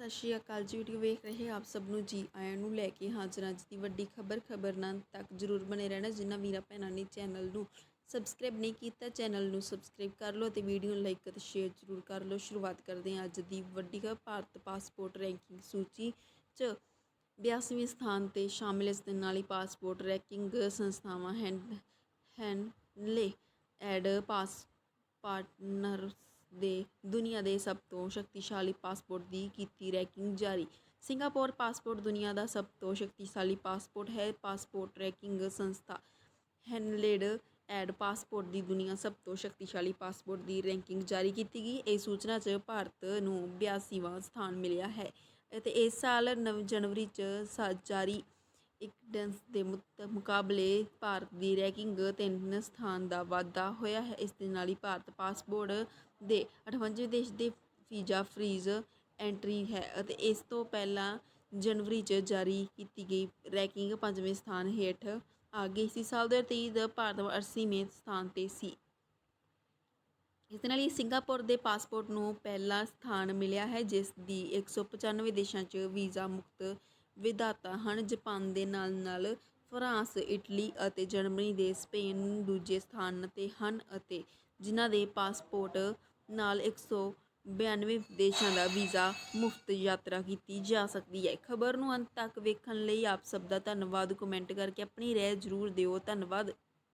ਸਤਿ ਸ਼੍ਰੀ ਅਕਾਲ ਜੀ, ਵੀਡੀਓ ਵੇਖ ਰਹੇ ਆਪ ਸਭ ਨੂੰ ਜੀ ਆਇਆਂ ਨੂੰ ਲੈ ਕੇ ਹਾਜ਼ਰ ਅੱਜ ਦੀ ਵੱਡੀ ਖਬਰ ਖਬਰ ਨਾਲ ਤੱਕ ਜਰੂਰ ਬਣੇ ਰਹਿਣਾ ਜਿਨ੍ਹਾਂ ਵੀਰਾਂ ਭੈਣਾਂ ਨੇ ਚੈਨਲ ਨੂੰ ਸਬਸਕ੍ਰਾਈਬ ਨਹੀਂ ਕੀਤਾ, ਚੈਨਲ ਨੂੰ ਸਬਸਕ੍ਰਾਈਬ ਕਰ ਲਓ ਤੇ ਵੀਡੀਓ ਨੂੰ ਲਾਈਕ ਅਤੇ ਸ਼ੇਅਰ ਜਰੂਰ ਕਰ ਲਓ। ਸ਼ੁਰੂਆਤ ਕਰਦੇ ਹਾਂ ਅੱਜ ਦੀ ਵੱਡੀ ਖਬਰ, ਭਾਰਤ ਪਾਸਪੋਰਟ ਰੈਂਕਿੰਗ ਸੂਚੀ 'ਚ 82ਵੇਂ ਸਥਾਨ ਤੇ ਸ਼ਾਮਿਲ ਇਸ ਦੇ ਨਾਲ ਹੀ ਪਾਸਪੋਰਟ ਰੈਂਕਿੰਗ ਸੰਸਥਾਵਾਂ ਹੈਂਡ, ਹੈਂਡਲੇ ਐਡ ਪਾਸ ਪਾਰਟਨਰਸ ਦੇ ਦੁਨੀਆ ਦੇ ਸਭ ਤੋਂ ਸ਼ਕਤੀਸ਼ਾਲੀ ਪਾਸਪੋਰਟ ਦੀ ਕੀਤੀ ਰੈਂਕਿੰਗ ਜਾਰੀ। ਸਿੰਗਾਪੋਰ ਪਾਸਪੋਰਟ ਦੁਨੀਆ ਦਾ ਸਭ ਤੋਂ ਸ਼ਕਤੀਸ਼ਾਲੀ ਪਾਸਪੋਰਟ ਹੈ। ਪਾਸਪੋਰਟ ਰੈਂਕਿੰਗ ਸੰਸਥਾ ਹੈਨਲੇਡ ਐਡ ਪਾਸਪੋਰਟ ਦੀ ਦੁਨੀਆ ਸਭ ਤੋਂ ਸ਼ਕਤੀਸ਼ਾਲੀ ਪਾਸਪੋਰਟ ਦੀ ਰੈਂਕਿੰਗ ਜਾਰੀ ਕੀਤੀ ਗਈ। ਇਹ ਸੂਚਨਾ 'ਚ ਭਾਰਤ ਨੂੰ 82ਵਾਂ ਸਥਾਨ ਮਿਲਿਆ ਹੈ ਅਤੇ ਇਸ ਸਾਲ ਨਵ ਜਨਵਰੀ 'ਚ ਸਾ- ਜਾਰੀ ਇਕਡੈਂਸ ਦੇ ਮੁਤ- ਮੁਕਾਬਲੇ ਭਾਰਤ ਦੀ ਰੈਕਿੰਗ ਤਿੰਨ ਸਥਾਨ ਦਾ ਵਾਧਾ ਹੋਇਆ ਹੈ। ਇਸ ਦੇ ਨਾਲ ਹੀ ਭਾਰਤ ਪਾਸਪੋਰਟ ਦੇ 58ਵੇਂ ਦੇਸ਼ ਦੇ ਵੀਜ਼ਾ ਫਰੀਜ਼ ਐਂਟਰੀ ਹੈ ਅਤੇ ਇਸ ਤੋਂ ਪਹਿਲਾਂ ਜਨਵਰੀ 'ਚ ਜਾਰੀ ਕੀਤੀ ਗਈ ਰੈਕਿੰਗ ਪੰਜਵੇਂ ਸਥਾਨ ਹੇਠ ਆ ਗਈ ਸੀ। ਸਾਲ 2023 ਦਾ ਭਾਰਤ 80ਵੇਂ ਸਥਾਨ ਤੇ ਸੀ। ਇਸ ਦੇ ਨਾਲ ਹੀ ਸਿੰਗਾਪੁਰ ਦੇ ਪਾਸਪੋਰਟ ਨੂੰ ਪਹਿਲਾ ਸਥਾਨ ਮਿਲਿਆ ਹੈ, ਜਿਸ ਦੀ 195 ਦੇਸ਼ਾਂ 'ਚ ਵੀਜ਼ਾ ਮੁਕਤ ਵਿਧਾਤਾ ਹਨ। ਜਾਪਾਨ ਦੇ ਨਾਲ ਨਾਲ ਫਰਾਂਸ, ਇਟਲੀ ਅਤੇ ਜਰਮਨੀ ਦੇ ਸਪੇਨ ਦੂਜੇ ਸਥਾਨ ਤੇ ਹਨ ਅਤੇ ਜਿਨ੍ਹਾਂ ਦੇ ਪਾਸਪੋਰਟ ਨਾਲ 192 ਦੇਸ਼ਾਂ ਦਾ ਵੀਜ਼ਾ ਮੁਫਤ ਯਾਤਰਾ ਕੀਤੀ ਜਾ ਸਕਦੀ ਹੈ। ਖਬਰ ਨੂੰ ਅੰਤ ਤੱਕ ਵੇਖਣ ਲਈ ਆਪ ਸਭ ਦਾ ਧੰਨਵਾਦ। ਕਮੈਂਟ ਕਰਕੇ ਆਪਣੀ ਰਾਏ ਜ਼ਰੂਰ ਦਿਓ। ਧੰਨਵਾਦ।